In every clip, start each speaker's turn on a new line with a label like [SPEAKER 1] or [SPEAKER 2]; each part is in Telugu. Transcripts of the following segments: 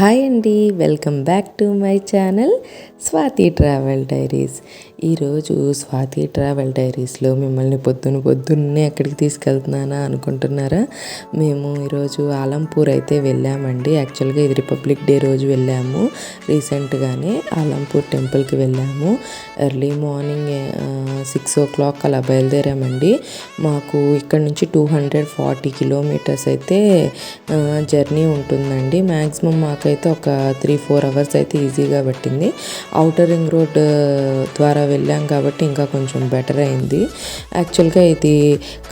[SPEAKER 1] హాయ్ అండి welcome back to my channel Swathi travel diaries. ఈరోజు స్వాతి ట్రావెల్ డైరీస్లో మిమ్మల్ని పొద్దున పొద్దున్నే ఎక్కడికి తీసుకెళ్తున్నానా అనుకుంటున్నారా? మేము ఈరోజు ఆలంపూర్ అయితే వెళ్ళామండి. యాక్చువల్గా ఇది రిపబ్లిక్ డే రోజు వెళ్ళాము. రీసెంట్గానే ఆలంపూర్ టెంపుల్కి వెళ్ళాము. Early morning six o'clock అలా బయలుదేరామండి. మాకు ఇక్కడ నుంచి టూ హండ్రెడ్ ఫార్టీ కిలోమీటర్స్ అయితే జర్నీ ఉంటుందండి. మ్యాక్సిమం మాకైతే ఒక త్రీ ఫోర్ అవర్స్ అయితే ఈజీగా పట్టింది. ఔటర్ రింగ్ రోడ్ ద్వారా వెళ్ళాం కాబట్టి ఇంకా కొంచెం బెటర్ అయింది. యాక్చువల్గా ఇది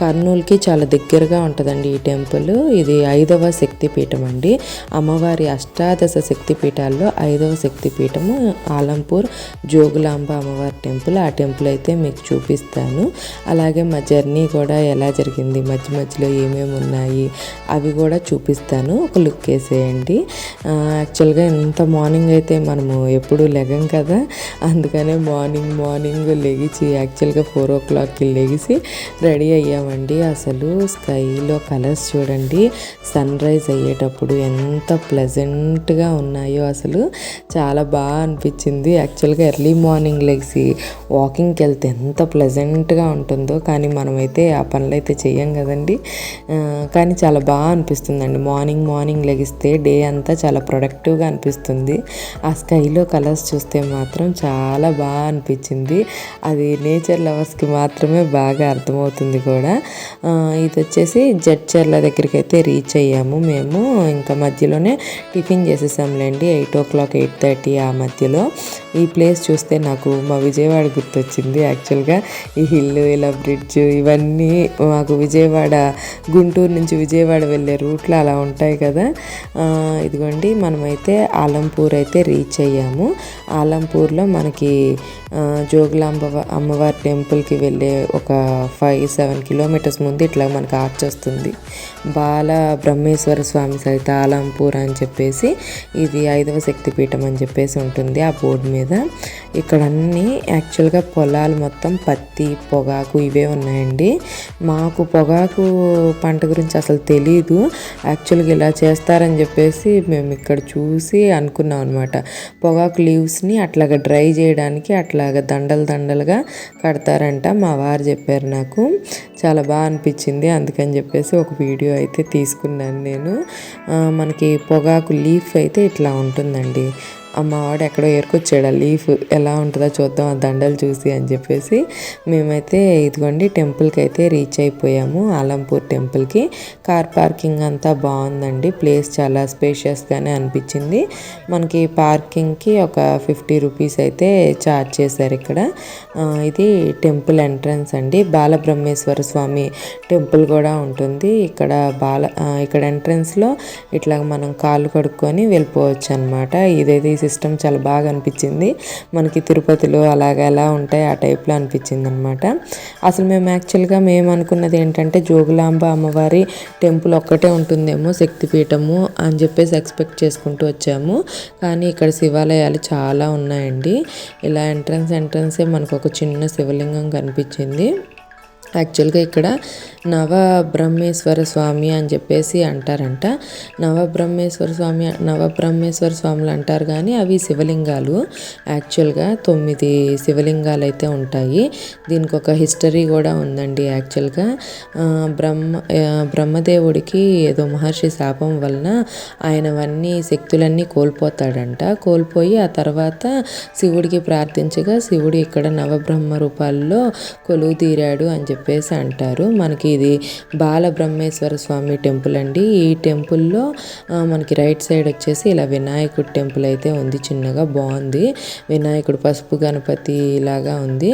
[SPEAKER 1] కర్నూలుకి చాలా దగ్గరగా ఉంటుందండి ఈ టెంపుల్. ఇది ఐదవ శక్తిపీఠం అండి. అమ్మవారి అష్టాదశ శక్తిపీఠాల్లో ఐదవ శక్తిపీఠము ఆలంపూర్ జోగులాంబ అమ్మవారి టెంపుల్. ఆ టెంపుల్ అయితే మీకు చూపిస్తాను. అలాగే మా జర్నీ కూడా ఎలా జరిగింది మధ్య మధ్యలో ఏమేమి ఉన్నాయి అవి కూడా చూపిస్తాను. ఒక లుక్ వేసేయండి. యాక్చువల్గా ఇంత మార్నింగ్ అయితే మనము ఎప్పుడు లెగం కదా. అందుకనే మార్నింగ్ మార్నింగ్ మార్నింగ్ లెగిచి యాక్చువల్గా ఫోర్ ఓ క్లాక్కి లెగిసి రెడీ అయ్యామండి. అసలు స్కైలో కలర్స్ చూడండి. సన్ రైజ్ అయ్యేటప్పుడు ఎంత ప్లెజెంట్గా ఉన్నాయో అసలు చాలా బాగా అనిపించింది. యాక్చువల్గా ఎర్లీ మార్నింగ్ లెగిసి వాకింగ్కి వెళ్తే ఎంత ప్లెజెంట్గా ఉంటుందో కానీ మనమైతే ఆ పనులు అయితే చెయ్యం కదండి. కానీ చాలా బాగా అనిపిస్తుందండి. మార్నింగ్ మార్నింగ్ లెగిస్తే డే అంతా చాలా ప్రొడక్టివ్గా అనిపిస్తుంది. ఆ స్కైలో కలర్స్ చూస్తే మాత్రం చాలా బాగా అనిపించింది. అది నేచర్ లవర్స్కి మాత్రమే బాగా అర్థమవుతుంది కూడా. ఇది వచ్చేసి జడ్చర్ల దగ్గరికి అయితే రీచ్ అయ్యాము మేము. ఇంకా మధ్యలోనే టిఫిన్ చేసేసాంలేండి eight o'clock eight thirty ఆ మధ్యలో. ఈ ప్లేస్ చూస్తే నాకు మా విజయవాడ గుర్తొచ్చింది యాక్చువల్గా. ఈ హిల్ ఇలా బ్రిడ్జ్ ఇవన్నీ మాకు విజయవాడ గుంటూరు నుంచి విజయవాడ వెళ్ళే రూట్లు అలా ఉంటాయి కదా. ఇదిగోండి మనమైతే ఆలంపూర్ అయితే రీచ్ అయ్యాము. ఆలంపూర్లో మనకి జోగులాంబ అమ్మవారి టెంపుల్కి వెళ్ళే ఒక ఫైవ్ సెవెన్ కిలోమీటర్స్ ముందు ఇట్లా మనకు ఆర్చ్ వస్తుంది బాల బ్రహ్మేశ్వర స్వామి సహిత ఆలంపూర్ అని చెప్పేసి ఇది ఐదవ శక్తిపీఠం అని చెప్పేసి ఉంటుంది ఆ బోర్డు మీద. ఇక్కడ అన్నీ యాక్చువల్గా పొలాలు మొత్తం పత్తి పొగాకు ఇవే ఉన్నాయండి. మాకు పొగాకు పంట గురించి అసలు తెలీదు. యాక్చువల్గా ఇలా చేస్తారని చెప్పేసి మేము ఇక్కడ చూసి అనుకున్నాం అనమాట పొగాకు లీవ్స్ని అట్లాగా డ్రై చేయడానికి అట్లాగా దండలు దండలుగా కడతారంట. మా వారు చెప్పారు నాకు చాలా బాగా అనిపించింది అందుకని చెప్పేసి ఒక వీడియో అయితే తీసుకున్నాను నేను. మనకి పొగాకు లీఫ్ అయితే ఇట్లా ఉంటుందండి. అమ్మవాడు ఎక్కడో ఏరుకొచ్చాడు? ఆ లీఫ్ ఎలా ఉంటుందో చూద్దాం ఆ దండలు చూసి అని చెప్పేసి మేమైతే ఇదిగోండి టెంపుల్కి అయితే రీచ్ అయిపోయాము ఆలంపూర్ టెంపుల్కి. కార్ పార్కింగ్ అంతా బాగుందండి ప్లేస్ చాలా స్పేషియస్గానే అనిపించింది. మనకి పార్కింగ్కి ఒక ఫిఫ్టీ రూపీస్ అయితే ఛార్జ్ చేశారు ఇక్కడ. ఇది టెంపుల్ ఎంట్రన్స్ అండి బాలబ్రహ్మేశ్వర స్వామి టెంపుల్ కూడా ఉంటుంది. ఇక్కడ బాల ఇక్కడ ఎంట్రన్స్లో ఇట్లా మనం కాళ్ళు కడుక్కొని వెళ్ళిపోవచ్చు అనమాట ఇదైతే సిస్టమ్ చాలా బాగా అనిపించింది. మనకి తిరుపతిలో అలాగే ఎలా ఉంటాయి ఆ టైప్లో అనిపించింది అనమాట అసలు మేము యాక్చువల్గా మేము అనుకున్నది ఏంటంటే జోగులాంబ అమ్మవారి టెంపుల్ ఒక్కటే ఉంటుందేమో శక్తిపీఠము అని చెప్పేసి ఎక్స్పెక్ట్ చేసుకుంటూ వచ్చాము. కానీ ఇక్కడ శివాలయాలు చాలా ఉన్నాయండి. ఇలా ఎంట్రన్స్ ఎంట్రన్సే మనకు ఒక చిన్న శివలింగం కనిపించింది. యాక్చువల్గా ఇక్కడ నవబ్రహ్మేశ్వర స్వామి అని చెప్పేసి అంటారంట. నవబ్రహ్మేశ్వర స్వామి నవబ్రహ్మేశ్వర స్వాములు అంటారు కానీ అవి శివలింగాలు. యాక్చువల్గా తొమ్మిది శివలింగాలు అయితే ఉంటాయి. దీనికి ఒక హిస్టరీ కూడా ఉందండి యాక్చువల్గా. బ్రహ్మ బ్రహ్మదేవుడికి ఏదో మహర్షి శాపం వలన ఆయనవన్నీ శక్తులన్నీ కోల్పోతాడంట. కోల్పోయి ఆ తర్వాత శివుడికి ప్రార్థించగా శివుడు ఇక్కడ నవబ్రహ్మ రూపాల్లో కొలువు తీరాడు అని చెప్పి చెప్పేసి అంటారు. మనకి ఇది బాలబ్రహ్మేశ్వర స్వామి టెంపుల్ అండి. ఈ టెంపుల్లో మనకి రైట్ సైడ్ వచ్చేసి ఇలా వినాయకుడు టెంపుల్ అయితే ఉంది. చిన్నగా బాగుంది. వినాయకుడు పసుపు గణపతి లాగా ఉంది.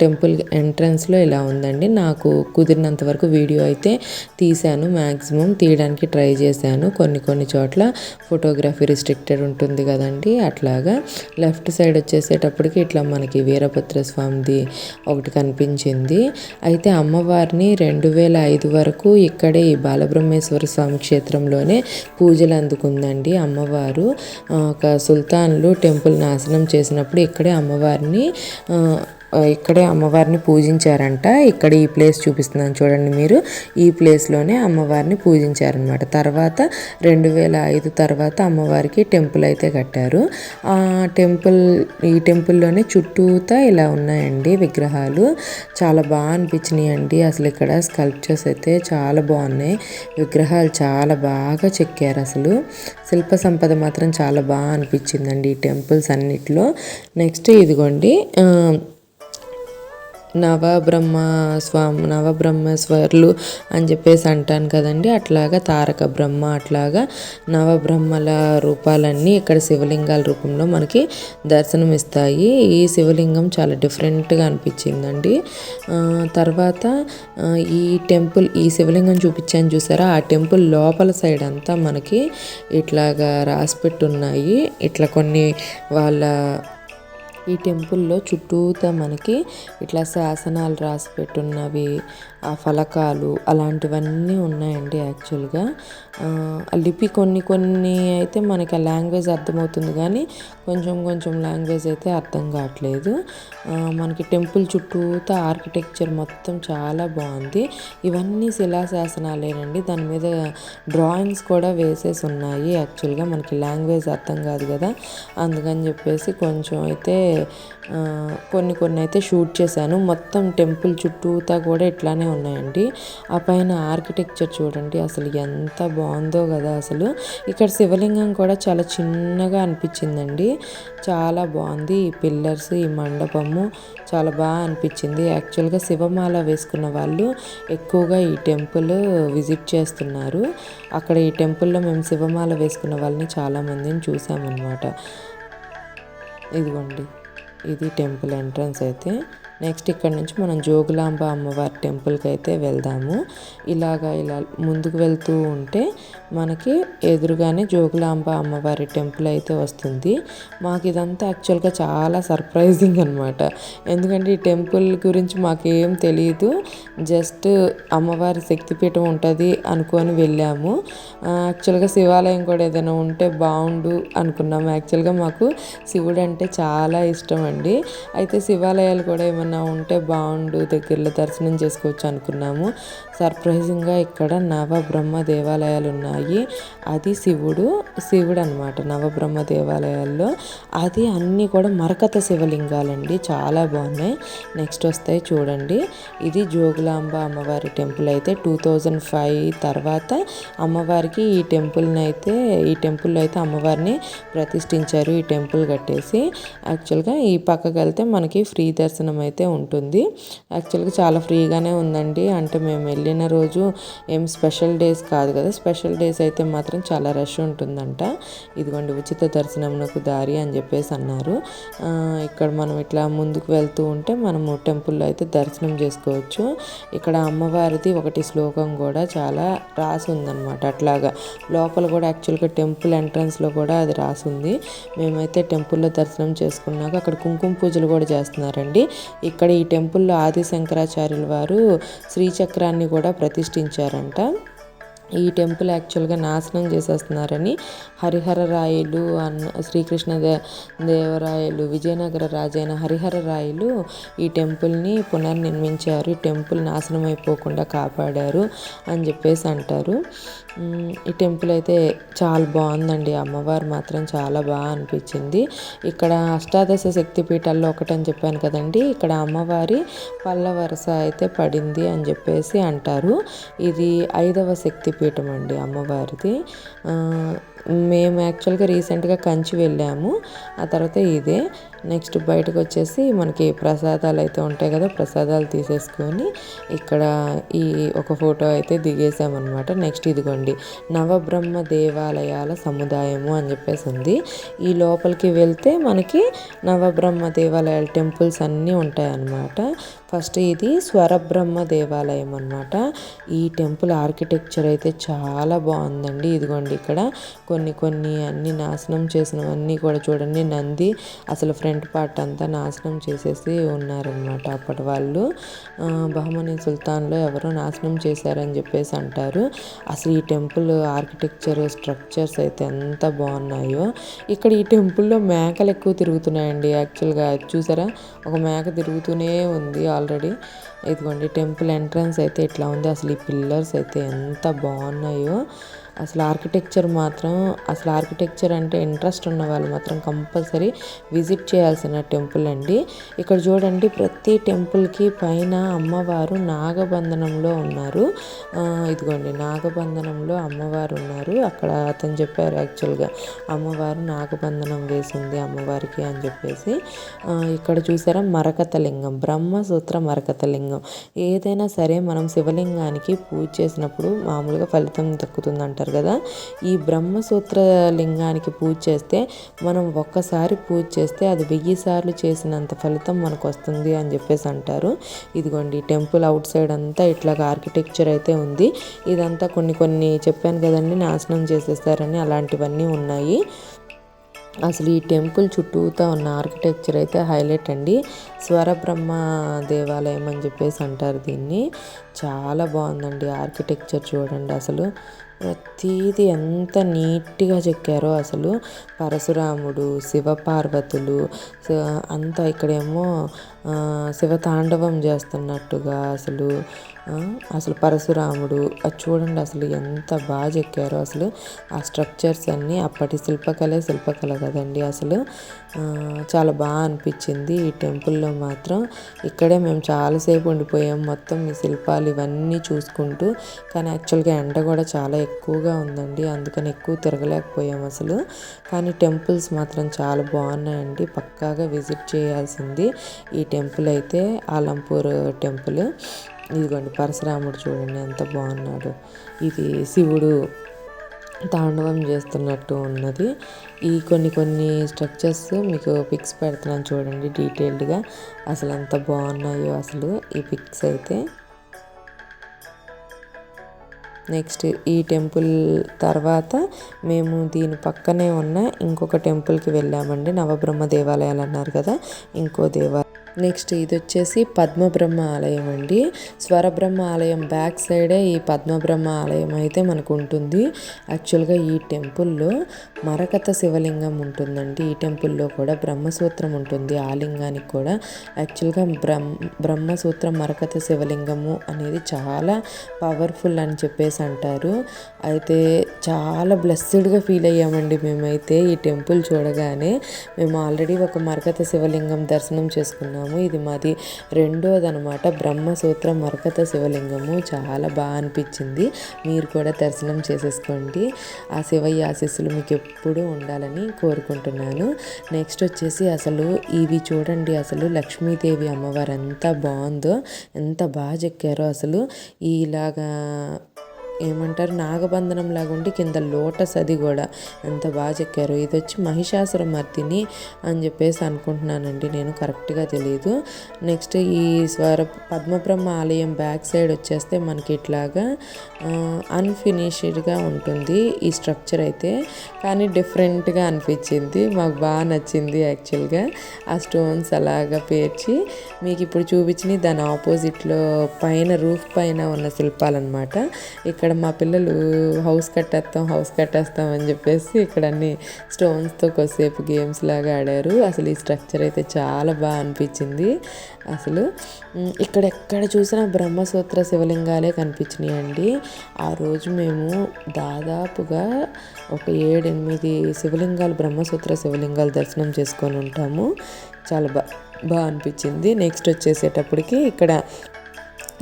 [SPEAKER 1] టెంపుల్ ఎంట్రన్స్లో ఇలా ఉందండి. నాకు కుదిరినంత వరకు వీడియో అయితే తీశాను. మ్యాక్సిమం తీయడానికి ట్రై చేశాను. కొన్ని కొన్ని చోట్ల ఫోటోగ్రఫీ రిస్ట్రిక్టెడ్ ఉంటుంది కదండి. అట్లాగా లెఫ్ట్ సైడ్ వచ్చేసేటప్పటికి ఇట్లా మనకి వీరభద్ర స్వామిది ఒకటి కనిపించింది. అయితే అమ్మవారిని రెండు వేల ఐదు వరకు ఇక్కడే ఈ బాలబ్రహ్మేశ్వర స్వామి క్షేత్రంలోనే పూజలు అందుకుందండి అమ్మవారు. ఒక సుల్తాన్లు టెంపుల్ నాశనం చేసినప్పుడు ఇక్కడే అమ్మవారిని ఇక్కడే అమ్మవారిని పూజించారంట. ఇక్కడ ఈ ప్లేస్ చూపిస్తున్నాను చూడండి మీరు. ఈ ప్లేస్లోనే అమ్మవారిని పూజించారనమాట తర్వాత రెండు వేల ఐదు తర్వాత అమ్మవారికి టెంపుల్ అయితే కట్టారు. ఆ టెంపుల్ ఈ టెంపుల్లోనే చుట్టూతా ఇలా ఉన్నాయండి విగ్రహాలు. చాలా బాగా అనిపించినాయి అండి. అసలు ఇక్కడ స్కల్ప్చర్స్ అయితే చాలా బాగున్నాయి. విగ్రహాలు చాలా బాగా చెక్కారు అసలు. శిల్ప సంపద మాత్రం చాలా బాగా అనిపించిందండి ఈ టెంపుల్స్ అన్నిటిలో. నెక్స్ట్ ఇదిగోండి నవబ్రహ్మ స్వామి నవబ్రహ్మేశ్వర్లు అని చెప్పేసి అంటాను కదండి. అట్లాగా తారక బ్రహ్మ అట్లాగా నవబ్రహ్మల రూపాలన్నీ ఇక్కడ శివలింగాల రూపంలో మనకి దర్శనం ఇస్తాయి. ఈ శివలింగం చాలా డిఫరెంట్గా అనిపించిందండి. తర్వాత ఈ టెంపుల్ ఈ శివలింగం చూపించాను చూసారా? ఆ టెంపుల్ లోపల సైడ్ అంతా మనకి ఇట్లాగా రాసిపెట్టున్నాయి ఇట్లా కొన్ని వాళ్ళ ఈ టెంపుల్లో చుట్టూతా మనకి ఇట్లా శాసనాలు రాసి పెట్టున్నవి ఆ ఫలకాలు అలాంటివన్నీ ఉన్నాయండి యాక్చువల్గా. లిపి కొన్ని కొన్ని అయితే మనకి ఆ లాంగ్వేజ్ అర్థమవుతుంది కానీ కొంచెం కొంచెం లాంగ్వేజ్ అయితే అర్థం కావట్లేదు. మనకి టెంపుల్ చుట్టూతా ఆర్కిటెక్చర్ మొత్తం చాలా బాగుంది. ఇవన్నీ శిలాశాసనాలేనండి దాని మీద డ్రాయింగ్స్ కూడా వేసేసి ఉన్నాయి. యాక్చువల్గా మనకి లాంగ్వేజ్ అర్థం కాదు కదా. అందుకని చెప్పేసి కొంచెం అయితే కొన్ని కొన్ని అయితే షూట్ చేశాను. మొత్తం టెంపుల్ చుట్టూతా కూడా ఇట్లానే ఉన్నాయండి. ఆ పైన ఆర్కిటెక్చర్ చూడండి అసలు ఎంత బాగుందో కదా అసలు. ఇక్కడ శివలింగం కూడా చాలా చిన్నగా అనిపించిందండి. చాలా బాగుంది ఈ పిల్లర్స్ ఈ మండపము. చాలా బాగా అనిపించింది. యాక్చువల్గా శివమాల వేసుకున్న వాళ్ళు ఎక్కువగా ఈ టెంపుల్ విజిట్ చేస్తున్నారు. అక్కడ ఈ టెంపుల్లో మేము శివమాల వేసుకున్న వాళ్ళని చాలామందిని చూసామన్నమాట. ఇదిగోండి. ఇది టెంపుల్ ఎంట్రన్స్ అయితే. నెక్స్ట్ ఇక్కడ నుంచి మనం జోగులాంబ అమ్మవారి టెంపుల్కి అయితే వెళ్దాము. ఇలాగా ఇలా ముందుకు వెళ్తూ ఉంటే మనకి ఎదురుగానే జోగులాంబ అమ్మవారి టెంపుల్ అయితే వస్తుంది. మాకు ఇదంతా యాక్చువల్గా చాలా సర్ప్రైజింగ్ అనమాట ఎందుకంటే ఈ టెంపుల్ గురించి మాకేం తెలియదు జస్ట్ అమ్మవారి శక్తిపీఠం ఉంటుంది అనుకొని వెళ్ళాము. యాక్చువల్గా శివాలయం కూడా ఏదైనా ఉంటే బాగుండు అనుకున్నాము. యాక్చువల్గా మాకు శివుడు అంటే చాలా ఇష్టం అండి. అయితే శివాలయాలు కూడా ఏమైనా ఉంటే బాగుండు దగ్గరలో దర్శనం చేసుకోవచ్చు అనుకున్నాము. సర్ప్రైజింగ్గా ఇక్కడ నవబ్రహ్మ దేవాలయాలు ఉన్నాయి అది శివుడు శివుడు అనమాట నవబ్రహ్మ దేవాలయాల్లో. అది అన్నీ కూడా మరకత శివలింగాలండి. చాలా బాగున్నాయి. నెక్స్ట్ వస్తాయి చూడండి. ఇది జోగులాంబ అమ్మవారి టెంపుల్ అయితే టూ థౌజండ్ ఫైవ్ తర్వాత అమ్మవారికి ఈ టెంపుల్ని అయితే ఈ టెంపుల్లో అయితే అమ్మవారిని ప్రతిష్ఠించారు. ఈ టెంపుల్ కట్టేసి యాక్చువల్గా ఈ పక్కకి వెళ్తే మనకి ఫ్రీ దర్శనం అయితే ఉంటుంది. యాక్చువల్గా చాలా ఫ్రీగానే ఉందండి. అంటే మేము వెళ్ళి వెళ్ళిన రోజు ఏం స్పెషల్ డేస్ కాదు కదా. స్పెషల్ డేస్ అయితే మాత్రం చాలా రష్ ఉంటుందంట. ఇదిగోండి ఉచిత దర్శనంకు దారి అని చెప్పేసి అన్నారు. ఇక్కడ మనం ఇట్లా ముందుకు వెళ్తూ ఉంటే మనము టెంపుల్లో అయితే దర్శనం చేసుకోవచ్చు. ఇక్కడ అమ్మవారిది ఒకటి శ్లోకం కూడా చాలా రాసి ఉందన్నమాట. అట్లాగా లోపల కూడా యాక్చువల్గా టెంపుల్ ఎంట్రన్స్లో కూడా అది రాసి ఉంది. మేమైతే టెంపుల్లో దర్శనం చేసుకున్నాక అక్కడ కుంకుమ పూజలు కూడా చేస్తున్నారండి. ఇక్కడ ఈ టెంపుల్లో ఆది శంకరాచార్యుల వారు శ్రీచక్రాన్ని కూడా ప్రతిష్ఠించారంట. ఈ టెంపుల్ యాక్చువల్గా నాశనం చేసేస్తున్నారని హరిహర రాయలు అన్న శ్రీకృష్ణ దే దేవరాయలు విజయనగర రాజైన హరిహర రాయలు ఈ టెంపుల్ని పునర్నిర్మించారు. ఈ టెంపుల్ నాశనం అయిపోకుండా కాపాడారు అని చెప్పేసి అంటారు. ఈ టెంపుల్ అయితే చాలా బాగుందండి. అమ్మవారు మాత్రం చాలా బాగా అనిపించింది. ఇక్కడ అష్టాదశ శక్తి పీఠాల్లో ఒకటని చెప్పాను కదండి. ఇక్కడ అమ్మవారి పల్ల వరుస అయితే పడింది అని చెప్పేసి అంటారు. ఇది ఐదవ శక్తి పీఠం అండి అమ్మవారిది. మేము యాక్చువల్గా రీసెంట్గా కంచి వెళ్ళాము. ఆ తర్వాత ఇదే. నెక్స్ట్ బయటకు వచ్చేసి మనకి ప్రసాదాలు అయితే ఉంటాయి కదా ప్రసాదాలు తీసేసుకొని ఇక్కడ ఈ ఒక ఫోటో అయితే దిగేసామన్నమాట. నెక్స్ట్ ఇదిగోండి నవబ్రహ్మ దేవాలయాల సముదాయము అని చెప్పేసి ఉంది ఈ లోపలికి వెళ్తే మనకి నవబ్రహ్మ దేవాలయాల టెంపుల్స్ అన్నీ ఉంటాయన్నమాట. ఫస్ట్ ఇది స్వరబ్రహ్మ దేవాలయం అనమాట ఈ టెంపుల్ ఆర్కిటెక్చర్ అయితే చాలా బాగుందండి. ఇదిగోండి ఇక్కడ కొన్ని కొన్ని అన్ని నాశనం చేసినవన్నీ కూడా చూడండి. నంది అసలు ఫ్రంట్ పార్ట్ అంతా నాశనం చేసేసి ఉన్నారనమాట అప్పటి వాళ్ళు. బహమనీ సుల్తాన్లో ఎవరో నాశనం చేశారని చెప్పేసి అంటారు. అసలు ఈ టెంపుల్ ఆర్కిటెక్చర్ స్ట్రక్చర్స్ అయితే ఎంత బాగున్నాయో. ఇక్కడ ఈ టెంపుల్లో మేకలు ఎక్కువ తిరుగుతున్నాయండి యాక్చువల్గా. చూసారా? ఒక మేక తిరుగుతూనే ఉంది ఆల్రెడీ. ఇదిగోండి టెంపుల్ ఎంట్రన్స్ అయితే ఇట్లా ఉంది. అసలు ఈ పిల్లర్స్ అయితే ఎంత బాగున్నాయో. అసలు ఆర్కిటెక్చర్ మాత్రం అసలు ఆర్కిటెక్చర్ అంటే ఇంట్రెస్ట్ ఉన్న వాళ్ళు మాత్రం కంపల్సరీ విజిట్ చేయాల్సిన టెంపుల్ అండి. ఇక్కడ చూడండి ప్రతి టెంపుల్కి పైన అమ్మవారు నాగబంధనంలో ఉన్నారు. ఇదిగోండి నాగబంధనంలో అమ్మవారు ఉన్నారు. అక్కడ అతను చెప్పారు యాక్చువల్గా అమ్మవారు నాగబంధనం వేసింది అమ్మవారికి అని చెప్పేసి. ఇక్కడ చూసారా మరకత లింగం బ్రహ్మసూత్ర మరకత లింగం ఏదైనా సరే మనం శివలింగానికి పూజ చేసినప్పుడు మామూలుగా ఫలితం దక్కుతుందంట చేస్తారు కదా. ఈ బ్రహ్మసూత్ర లింగానికి పూజ చేస్తే మనం ఒక్కసారి పూజ చేస్తే అది వెయ్యి సార్లు చేసినంత ఫలితం మనకు వస్తుంది అని చెప్పేసి అంటారు. ఇదిగోండి టెంపుల్ అవుట్ సైడ్ అంతా ఇట్లాగ ఆర్కిటెక్చర్ అయితే ఉంది. ఇదంతా కొన్ని కొన్ని చెప్పాను కదండి నాశనం చేసేస్తారని అలాంటివన్నీ ఉన్నాయి. అసలు ఈ టెంపుల్ చుట్టూతా ఉన్న ఆర్కిటెక్చర్ అయితే హైలైట్ అండి. స్వరబ్రహ్మ దేవాలయం అని చెప్పేసి అంటారు దీన్ని. చాలా బాగుందండి ఆర్కిటెక్చర్ చూడండి అసలు. ప్రతీది ఎంత నీట్గా చెక్కారో అసలు. పరశురాముడు శివపార్వతులు అంతా ఇక్కడేమో శివతాండవం చేస్తున్నట్టుగా అసలు అసలు పరశురాముడు అది చూడండి అసలు ఎంత బాగా చెక్కారో. అసలు ఆ స్ట్రక్చర్స్ అన్నీ అప్పటి శిల్పకళే శిల్పకళ కదండి అసలు. చాలా బాగా అనిపించింది. ఈ టెంపుల్లో మాత్రం ఇక్కడే మేము చాలాసేపు ఉండిపోయాం. మొత్తం ఈ శిల్పాలు ఇవన్నీ చూసుకుంటూ కానీ యాక్చువల్గా ఎండ కూడా చాలా ఎక్కువగా ఉందండి. అందుకని ఎక్కువ తిరగలేకపోయాం అసలు. కానీ టెంపుల్స్ మాత్రం చాలా బాగున్నాయండి. పక్కాగా విజిట్ చేయాల్సింది ఈ టెంపుల్ అయితే ఆలంపూర్ టెంపుల్. ఇదిగోండి పరశురాముడు చూడండి ఎంత బాగున్నాడు. ఇది శివుడు తాండవం చేస్తున్నట్టు ఉన్నది. ఈ కొన్ని కొన్ని స్ట్రక్చర్స్ మీకు పిక్స్ పెడుతున్నాను చూడండి డీటెయిల్డ్గా అసలు ఎంత బాగున్నాయో అసలు ఈ పిక్స్ అయితే. నెక్స్ట్ ఈ టెంపుల్ తర్వాత మేము దీని పక్కనే ఉన్న ఇంకొక టెంపుల్కి వెళ్ళామండి. నవబ్రహ్మ దేవాలయాలు అన్నారు కదా ఇంకో దేవాలయం నెక్స్ట్ ఇది వచ్చేసి పద్మబ్రహ్మ ఆలయం అండి. స్వరబ్రహ్మ ఆలయం బ్యాక్ సైడే ఈ పద్మబ్రహ్మ ఆలయం అయితే మనకు ఉంటుంది యాక్చువల్గా ఈ టెంపుల్లో మరకత శివలింగం ఉంటుందండి. ఈ టెంపుల్లో కూడా బ్రహ్మసూత్రం ఉంటుంది. ఆ లింగానికి కూడా యాక్చువల్గా బ్రహ్మ బ్రహ్మసూత్రం మరకత శివలింగము అనేది చాలా పవర్ఫుల్ అని చెప్పేసి అంటారు. అయితే చాలా బ్లెస్సెడ్గా ఫీల్ అయ్యామండి మేమైతే ఈ టెంపుల్ చూడగానే. మేము ఆల్రెడీ ఒక మరకత శివలింగం దర్శనం చేసుకున్నాము చేసుకున్నాము ఇది మాది రెండోది అనమాట బ్రహ్మసూత్ర మరకత శివలింగము. చాలా బాగా అనిపించింది. మీరు కూడా దర్శనం చేసేసుకోండి. ఆ శివయ్య ఆశీస్సులు మీకు ఎప్పుడూ ఉండాలని కోరుకుంటున్నాను. నెక్స్ట్ వచ్చేసి అసలు ఇవి చూడండి అసలు లక్ష్మీదేవి అమ్మవారు ఎంత బాగుందో ఎంత బాగా చెక్కారో అసలు. ఇలాగా ఏమంటారు? నాగబంధనం లాగా ఉండి కింద లోటస్ అది కూడా. ఎంత బాగా చెక్కారు. ఇది వచ్చి మహిషాసుర మర్దిని అని చెప్పేసి అనుకుంటున్నానండి. నేను కరెక్ట్గా తెలియదు నెక్స్ట్ ఈ స్వర పద్మబ్రహ్మ ఆలయం బ్యాక్ సైడ్ వచ్చేస్తే మనకి ఇట్లాగా అన్ఫినిష్డ్గా ఉంటుంది ఈ స్ట్రక్చర్ అయితే. కానీ డిఫరెంట్గా అనిపించింది. మాకు బాగా నచ్చింది యాక్చువల్గా. ఆ స్టోన్స్ అలాగా పేర్చి మీకు ఇప్పుడు చూపించిన దాని ఆపోజిట్లో పైన రూఫ్ పైన ఉన్న శిల్పాలన్నమాట. ఇక్కడ ఇక్కడ మా పిల్లలు హౌస్ కట్టేస్తాం హౌస్ కట్టేస్తాం అని చెప్పేసి ఇక్కడ అన్ని స్టోన్స్తో కొద్దిసేపు గేమ్స్ లాగా ఆడారు. అసలు ఈ స్ట్రక్చర్ అయితే చాలా బాగా అనిపించింది. అసలు ఇక్కడ ఎక్కడ చూసినా బ్రహ్మసూత్ర శివలింగాలే కనిపించినాయండి. ఆ రోజు మేము దాదాపుగా ఒక ఏడెనిమిది శివలింగాలు బ్రహ్మసూత్ర శివలింగాలు దర్శనం చేసుకొని ఉంటాము. చాలా బా బాగా అనిపించింది. నెక్స్ట్ వచ్చేసేటప్పటికి ఇక్కడ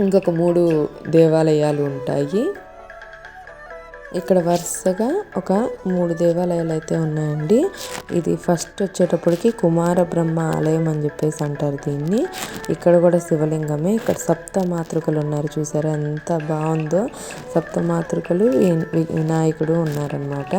[SPEAKER 1] ఇంకొక మూడు దేవాలయాలు ఉంటాయి. ఇక్కడ వరుసగా ఒక మూడు దేవాలయాలు అయితే ఉన్నాయండి. ఇది ఫస్ట్ వచ్చేటప్పటికి కుమార బ్రహ్మ ఆలయం అని చెప్పేసి అంటారు దీన్ని. ఇక్కడ కూడా శివలింగమే. ఇక్కడ సప్త మాతృకలు ఉన్నారు చూసారా? ఎంత బాగుందో. సప్త మాతృకలు వినాయకుడు ఉన్నారనమాట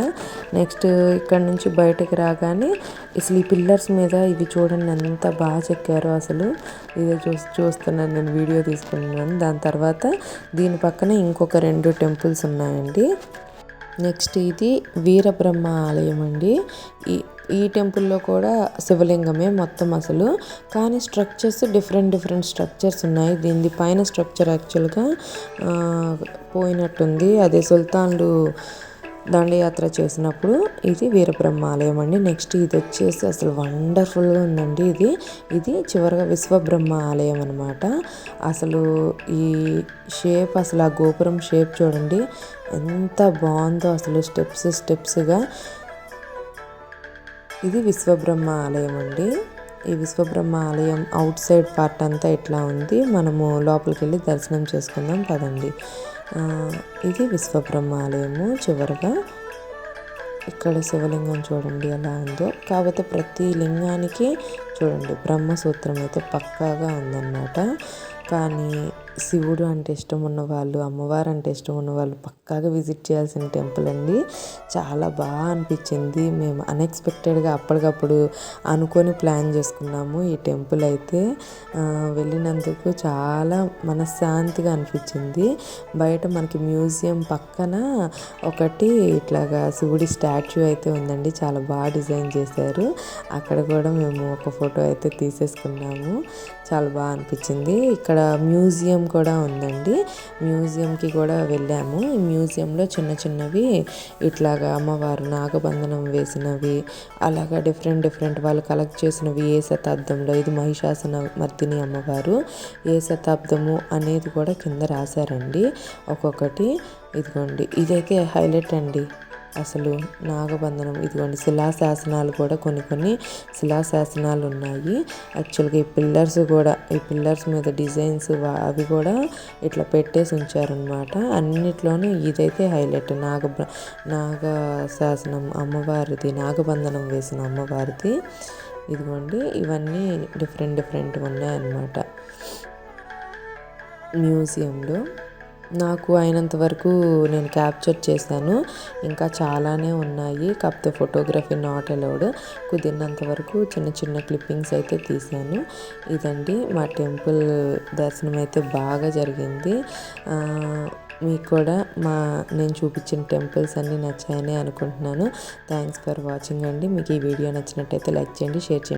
[SPEAKER 1] నెక్స్ట్ ఇక్కడ నుంచి బయటకు రాగానే అసలు ఈ పిల్లర్స్ మీద ఇవి చూడండి ఎంత బాగా చెక్కారో అసలు. ఇదే చూ చూస్తున్నాను నేను వీడియో తీసుకున్నాను. దాని తర్వాత దీని పక్కన ఇంకొక రెండు టెంపుల్స్ ఉన్నాయండి. నెక్స్ట్ ఇది వీరబ్రహ్మ ఆలయం అండి. ఈ ఈ టెంపుల్లో కూడా శివలింగమే మొత్తం అసలు. కానీ స్ట్రక్చర్స్ డిఫరెంట్ డిఫరెంట్ స్ట్రక్చర్స్ ఉన్నాయి. దీని పైన స్ట్రక్చర్ యాక్చువల్గా పోయినట్టుంది. అదే సుల్తాన్లు దండయాత్ర చేసినప్పుడు ఇది వీరబ్రహ్మ ఆలయం అండి. నెక్స్ట్ ఇది వచ్చేసి అసలు వండర్ఫుల్గా ఉందండి ఇది. ఇది చివరిగా విశ్వబ్రహ్మ ఆలయం అనమాట అసలు ఈ షేప్ అసలు ఆ గోపురం షేప్ చూడండి. ఎంత బాగుందో అసలు స్టెప్స్ స్టెప్స్గా. ఇది విశ్వబ్రహ్మ ఆలయం అండి. ఈ విశ్వబ్రహ్మ ఆలయం అవుట్ సైడ్ పార్ట్ అంతా ఇట్లా ఉంది. మనము లోపలికి వెళ్ళి దర్శనం చేసుకుందాం పదండి. ఇది విశ్వబ్రహ్మ ఆలయము చివరిగా. ఇక్కడ శివలింగం చూడండి ఎలా ఉందో. కాకపోతే ప్రతి లింగానికి చూడండి బ్రహ్మసూత్రం అయితే పక్కాగా ఉందన్నమాట. కానీ శివుడు అంటే ఇష్టం ఉన్నవాళ్ళు అమ్మవారు అంటే ఇష్టం ఉన్నవాళ్ళు పక్కాగా విజిట్ చేయాల్సిన టెంపుల్ అండి. చాలా బాగా అనిపించింది. మేము అన్ఎక్స్పెక్టెడ్గా అప్పటికప్పుడు అనుకొని ప్లాన్ చేసుకున్నాము ఈ టెంపుల్ అయితే. వెళ్ళినందుకు చాలా మనశ్శాంతిగా అనిపించింది. బయట మనకి మ్యూజియం పక్కన ఒకటి ఇట్లాగా శివుడి స్టాచ్యూ అయితే ఉందండి. చాలా బాగా డిజైన్ చేశారు. అక్కడ కూడా మేము ఒక ఫోటో అయితే తీసేసుకున్నాము. చాలా బాగా అనిపించింది. ఇక్కడ మ్యూజియం కూడా ఉందండి. మ్యూజియంకి కూడా వెళ్ళాము. ఈ మ్యూజియంలో చిన్న చిన్నవి ఇట్లాగా అమ్మవారు నాగబంధనం వేసినవి అలాగా డిఫరెంట్ డిఫరెంట్ వాళ్ళు కలెక్ట్ చేసినవి. ఏ శతాబ్దంలో ఇది మహిషాసన మర్దిని అమ్మవారు. ఏ శతాబ్దము అనేది కూడా కింద రాశారండి. ఒక్కొక్కటి ఇదిగోండి. ఇదైతే హైలైట్ అండి. అసలు నాగబంధనం ఇదిగోండి శిలాశాసనాలు కూడా కొన్ని కొన్ని శిలాశాసనాలు ఉన్నాయి. యాక్చువల్గా ఈ పిల్లర్స్ కూడా ఈ పిల్లర్స్ మీద డిజైన్స్ అవి కూడా ఇట్లా పెట్టేసి ఉంచారనమాట అన్నిట్లోనూ ఇదైతే హైలైట్. నాగ నాగ శాసనం అమ్మవారిది నాగబంధనం వేసిన అమ్మవారిది. ఇదిగోండి ఇవన్నీ డిఫరెంట్ డిఫరెంట్ ఉన్నాయన్నమాట. మ్యూజియంలో నాకు అయినంత వరకు నేను క్యాప్చర్ చేశాను. ఇంకా చాలానే ఉన్నాయి. కాకపోతే ఫోటోగ్రఫీ నాట్ అలౌడ్. కుదిరినంత వరకు చిన్న చిన్న క్లిప్పింగ్స్ అయితే తీశాను. ఇదండి మా టెంపుల్ దర్శనం అయితే బాగా జరిగింది. మీకు కూడా మా నేను చూపించిన టెంపుల్స్ అన్నీ నచ్చాయని అనుకుంటున్నాను. థ్యాంక్స్ ఫర్ వాచింగ్ అండి. మీకు ఈ వీడియో నచ్చినట్టయితే లైక్ చేయండి షేర్ చేయండి.